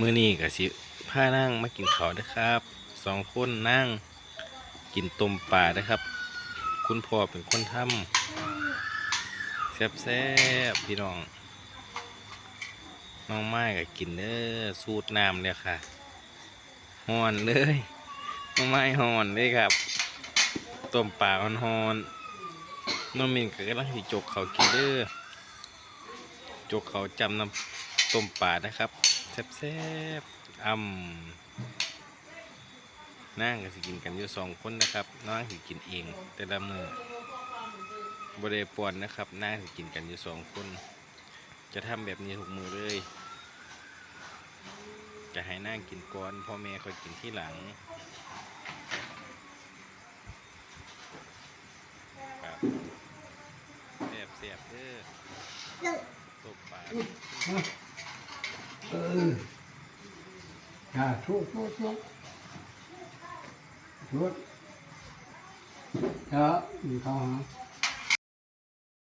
มื้อนี้ก็สิพานั่งมากินข้าวเด้ครับสองคนนั่งกินต้มปลาเด้ครับ คุณพ่อเป็นคนทำแซ่บๆพี่น้อง น้องไม้ก็กินเด้อสูตรน้ำเนี่ยค่ะฮ้อนเลย น้องไม้ฮ้อนเลยครับต้มปลาฮ้อนๆน้องมินก็กำลังสิจกเขากินเด้อจกเขาจำน้ำต้มปลานะครับ แซ่บๆอ่ำนั่งก็สิกินกันอยู่สองคนนะครับน้องสิกินเอง แต่ละมือบริปอนนะครับนั่งสิกินกันอยู่สองคน จะทำแบบนี้ทุกมือเลย จะให้นั่งกินก่อนพ่อแม่คอยกินที่หลังครับแซ่บแซ่บๆเด้อตบปลาเอย่าทุกทุกทุกทุกอย่ามีข้าวหา